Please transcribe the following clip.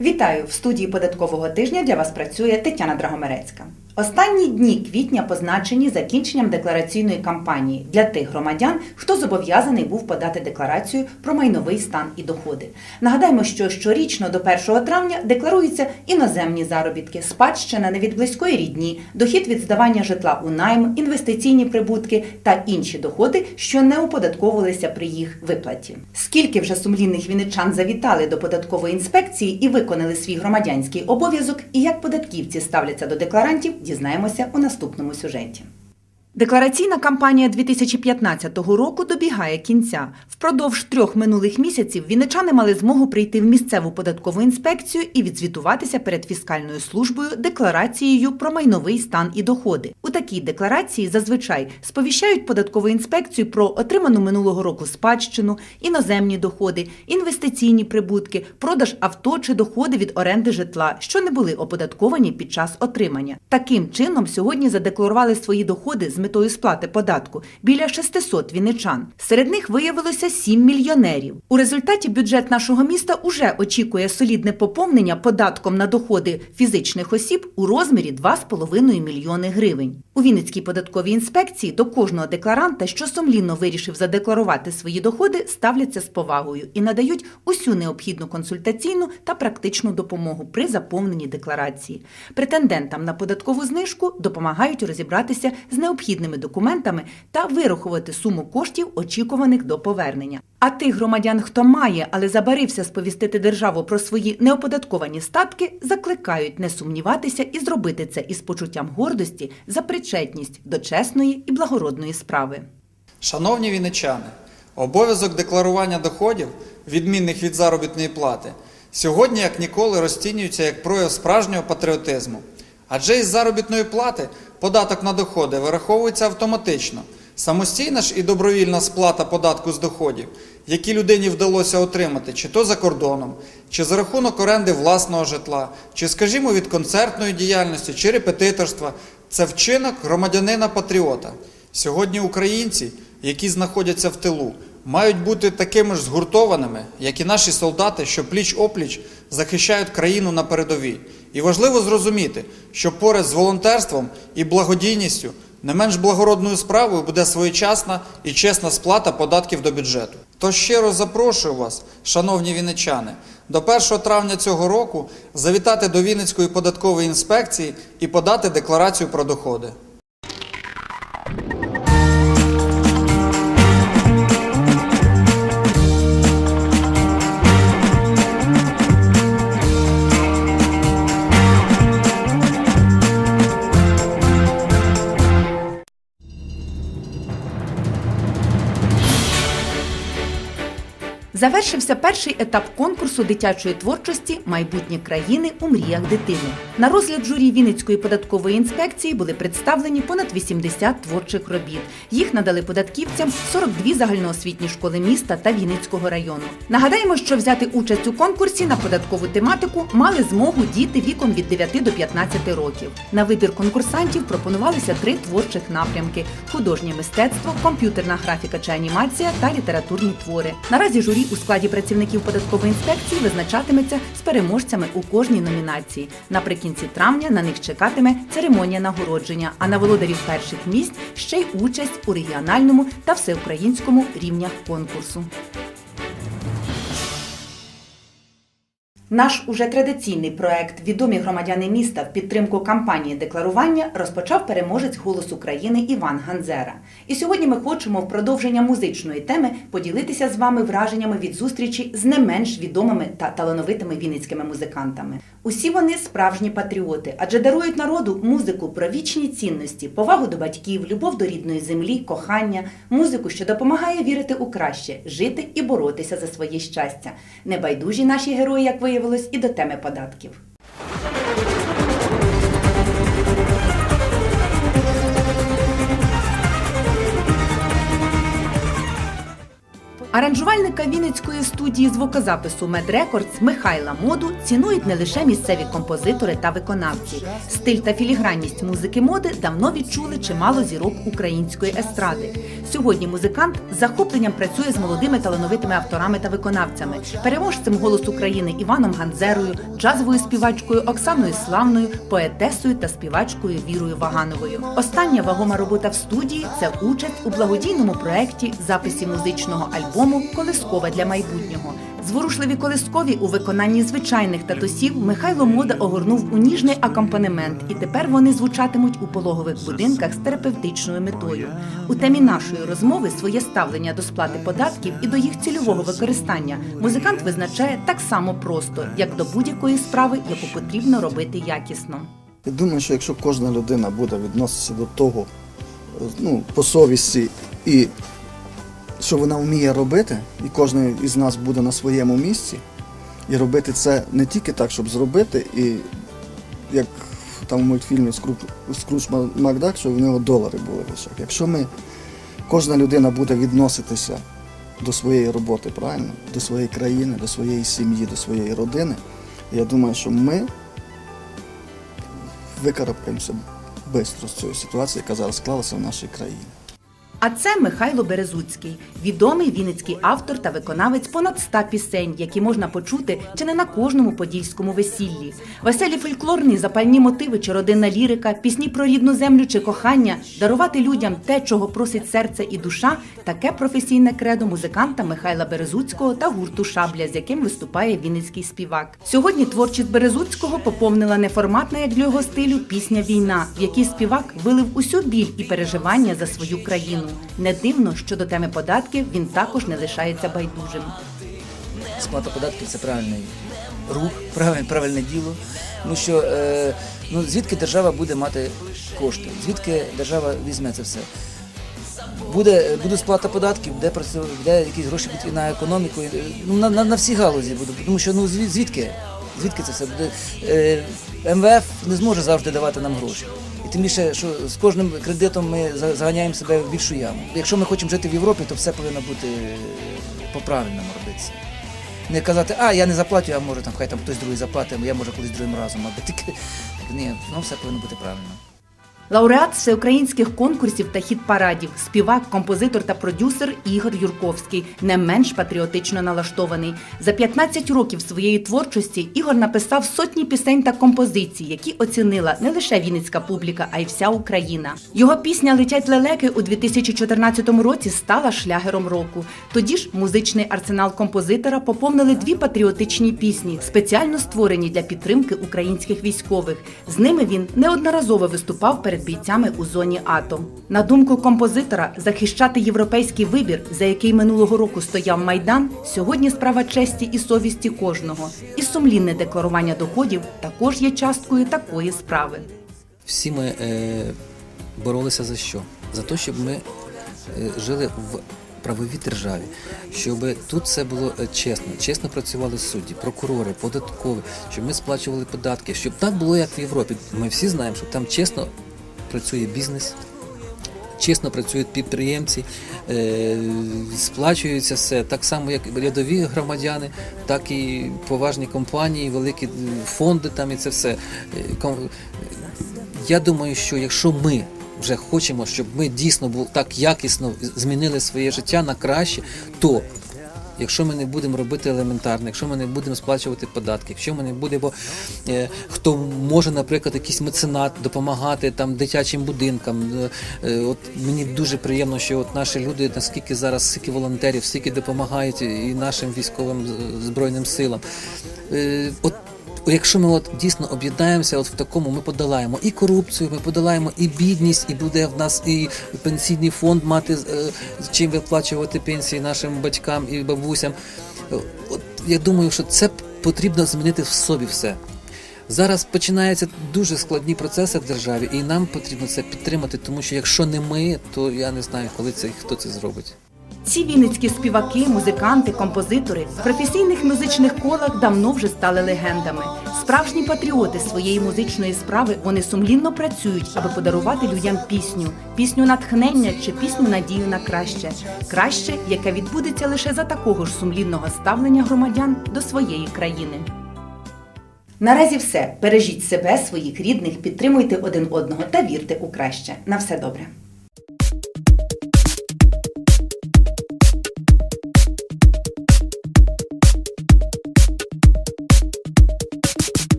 Вітаю в студії податкового тижня. Для вас працює Тетяна Драгомерецька. Останні дні квітня позначені закінченням деклараційної кампанії для тих громадян, хто зобов'язаний був подати декларацію про майновий стан і доходи. Нагадаємо, що щорічно до 1 травня декларуються іноземні заробітки, спадщина не від близької рідні, дохід від здавання житла у найм, інвестиційні прибутки та інші доходи, що не оподатковувалися при їх виплаті. Скільки вже сумлінних вінничан завітали до податкової інспекції і виконали свій громадянський обов'язок, і як податківці ставляться до декларантів, дізнаємося у наступному сюжеті. Деклараційна кампанія 2015 року добігає кінця. Впродовж трьох минулих місяців вінничани мали змогу прийти в місцеву податкову інспекцію і відзвітуватися перед фіскальною службою декларацією про майновий стан і доходи. У такій декларації зазвичай сповіщають податкову інспекцію про отриману минулого року спадщину, іноземні доходи, інвестиційні прибутки, продаж авто чи доходи від оренди житла, що не були оподатковані під час отримання. Таким чином, сьогодні задекларували свої доходи з метою сплати податку біля 600 вінничан. Серед них виявилося 7 мільйонерів. У результаті бюджет нашого міста уже очікує солідне поповнення податком на доходи фізичних осіб у розмірі 2,5 мільйони гривень. У Вінницькій податковій інспекції до кожного декларанта, що сумлінно вирішив задекларувати свої доходи, ставляться з повагою і надають усю необхідну консультаційну та практичну допомогу при заповненні декларації. Претендентам на податкову знижку допомагають розібратися з необхідними документами та вирахувати суму коштів, очікуваних до повернення. А тих громадян, хто має, але забарився сповістити державу про свої неоподатковані статки, закликають не сумніватися і зробити це із почуттям гордості за причетність до чесної і благородної справи. Шановні вінничани, обов'язок декларування доходів, відмінних від заробітної плати, сьогодні як ніколи розцінюється як прояв справжнього патріотизму. Адже із заробітної плати податок на доходи вираховується автоматично. Самостійна ж і добровільна сплата податку з доходів, які людині вдалося отримати, чи то за кордоном, чи за рахунок оренди власного житла, чи, скажімо, від концертної діяльності, чи репетиторства, це вчинок громадянина-патріота. Сьогодні українці, які знаходяться в тилу, мають бути такими ж згуртованими, як і наші солдати, що пліч-опліч захищають країну на передовій. І важливо зрозуміти, що поряд з волонтерством і благодійністю не менш благородною справою буде своєчасна і чесна сплата податків до бюджету. Тож щиро запрошую вас, шановні вінничани, до 1 травня цього року завітати до Вінницької податкової інспекції і подати декларацію про доходи. Завершився перший етап конкурсу дитячої творчості Майбутнє країни у мріях дитини. На розгляд журі Вінницької податкової інспекції були представлені понад 80 творчих робіт. Їх надали податківцям 42 загальноосвітні школи міста та Вінницького району. Нагадаємо, що взяти участь у конкурсі на податкову тематику мали змогу діти віком від 9 до 15 років. На вибір конкурсантів пропонувалися три творчих напрямки: художнє мистецтво, комп'ютерна графіка чи анімація та літературні твори. Наразі журі у складі працівників податкової інспекції визначатиметься з переможцями у кожній номінації. Наприкінці травня на них чекатиме церемонія нагородження, а на володарів перших місць ще й участь у регіональному та всеукраїнському рівнях конкурсу. Наш уже традиційний проект Відомі громадяни міста в підтримку кампанії декларування розпочав переможець «Голос України Іван Ганзера. І сьогодні ми хочемо в продовження музичної теми поділитися з вами враженнями від зустрічі з не менш відомими та талановитими вінницькими музикантами. Усі вони справжні патріоти, адже дарують народу музику про вічні цінності, повагу до батьків, любов до рідної землі, кохання, музику, що допомагає вірити у краще, жити і боротися за своє щастя. Небайдужі наші герої, як виявилось, і до теми податків. Аранжувальника Вінницької студії звукозапису Медрекордс Михайла Моду цінують не лише місцеві композитори та виконавці. Стиль та філігранність музики моди давно відчули чимало зірок української естради. Сьогодні музикант з захопленням працює з молодими талановитими авторами та виконавцями, переможцем голос України Іваном Ганзерою, джазовою співачкою Оксаною Славною, поетесою та співачкою Вірою Вагановою. Остання вагома робота в студії це участь у благодійному проєкті записі музичного альбому Колискова для майбутнього. Зворушливі колискові у виконанні звичайних татусів Михайло Мода огорнув у ніжний акомпанемент, і тепер вони звучатимуть у пологових будинках з терапевтичною метою. У темі нашої розмови своє ставлення до сплати податків і до їх цільового використання музикант визначає так само просто, як до будь-якої справи, яку потрібно робити якісно. Я думаю, що якщо кожна людина буде відноситися до того е, ну, по совісті і що вона вміє робити, і кожен із нас буде на своєму місці, і робити це не тільки так, щоб зробити, і як там в мультфільмі Скру- Скрудж Макдак, що в нього долари були очах. Якщо ми, кожна людина буде відноситися до своєї роботи правильно, до своєї країни, до своєї сім'ї, до своєї родини, я думаю, що ми викарабкаємося швидко з цієї ситуації, яка зараз склалася в нашій країні. А це Михайло Березуцький, відомий вінницький автор та виконавець понад ста пісень, які можна почути чи не на кожному подільському весіллі. Веселі фольклорні запальні мотиви чи родинна лірика, пісні про рідну землю чи кохання, дарувати людям те, чого просить серце і душа, таке професійне кредо музиканта Михайла Березуцького та гурту Шабля, з яким виступає вінницький співак. Сьогодні творчість Березуцького поповнила неформатна, як для його стилю, пісня Війна, в якій співак вилив усю біль і переживання за свою країну. Не дивно, що до теми податків він також не лишається байдужим. Сплата податків це правильний рух, правильне, правильне діло. Тому що е, ну, звідки держава буде мати кошти, звідки держава візьме це все. Буде, буде сплата податків, де працю- де якісь гроші будуть і на економіку, і, ну, на, на, на всі галузі буде. Тому що ну звід- звідки? Звідки це все буде? Е, МВФ не зможе завжди давати нам гроші. І тим більше, що з кожним кредитом ми заганяємо себе в більшу яму. Якщо ми хочемо жити в Європі, то все повинно бути е, по-правильному робитися. Не казати, а я не заплатю, а може там хай там хтось другий заплатить, я може колись другим разом, аби тільки ні, ну все повинно бути правильно. Лауреат всеукраїнських конкурсів та хіт-парадів, співак, композитор та продюсер Ігор Юрковський, не менш патріотично налаштований. За 15 років своєї творчості Ігор написав сотні пісень та композицій, які оцінила не лише вінницька публіка, а й вся Україна. Його пісня Летять лелеки у 2014 році стала шлягером року. Тоді ж музичний арсенал композитора поповнили дві патріотичні пісні, спеціально створені для підтримки українських військових. З ними він неодноразово виступав перед бійцями у зоні АТО. На думку композитора, захищати європейський вибір, за який минулого року стояв майдан, сьогодні справа честі і совісті кожного. І сумлінне декларування доходів також є часткою такої справи. всі ми е, боролися за що? За те, щоб ми е, жили в правовій державі, щоб тут все було е, чесно, чесно працювали судді, прокурори, податкові, щоб ми сплачували податки, щоб так було, як в Європі. Ми всі знаємо, що там чесно працює бізнес. Чесно працюють підприємці, е, сплачується все так само, як рядові громадяни, так і поважні компанії, великі фонди там і це все. Е, я думаю, що якщо ми вже хочемо, щоб ми дійсно так якісно змінили своє життя на краще, то якщо ми не будемо робити елементарно, якщо ми не будемо сплачувати податки, якщо ми не будемо, е, хто може, наприклад, якийсь меценат допомагати там дитячим будинкам. е, е, от мені дуже приємно, що от наші люди наскільки зараз скільки волонтерів, скільки допомагають і нашим військовим збройним силам. Е, от Якщо ми от дійсно об'єднаємося, от в такому ми подолаємо і корупцію, ми подолаємо і бідність, і буде в нас і пенсійний фонд мати е, чим виплачувати пенсії нашим батькам і бабусям. От я думаю, що це потрібно змінити в собі все. Зараз починаються дуже складні процеси в державі, і нам потрібно це підтримати, тому що якщо не ми, то я не знаю, коли це хто це зробить. Ці вінницькі співаки, музиканти, композитори в професійних музичних колах давно вже стали легендами. Справжні патріоти своєї музичної справи вони сумлінно працюють, аби подарувати людям пісню, пісню натхнення чи пісню надію на краще, краще, яке відбудеться лише за такого ж сумлінного ставлення громадян до своєї країни. Наразі все. Бережіть себе, своїх рідних, підтримуйте один одного та вірте у краще. На все добре.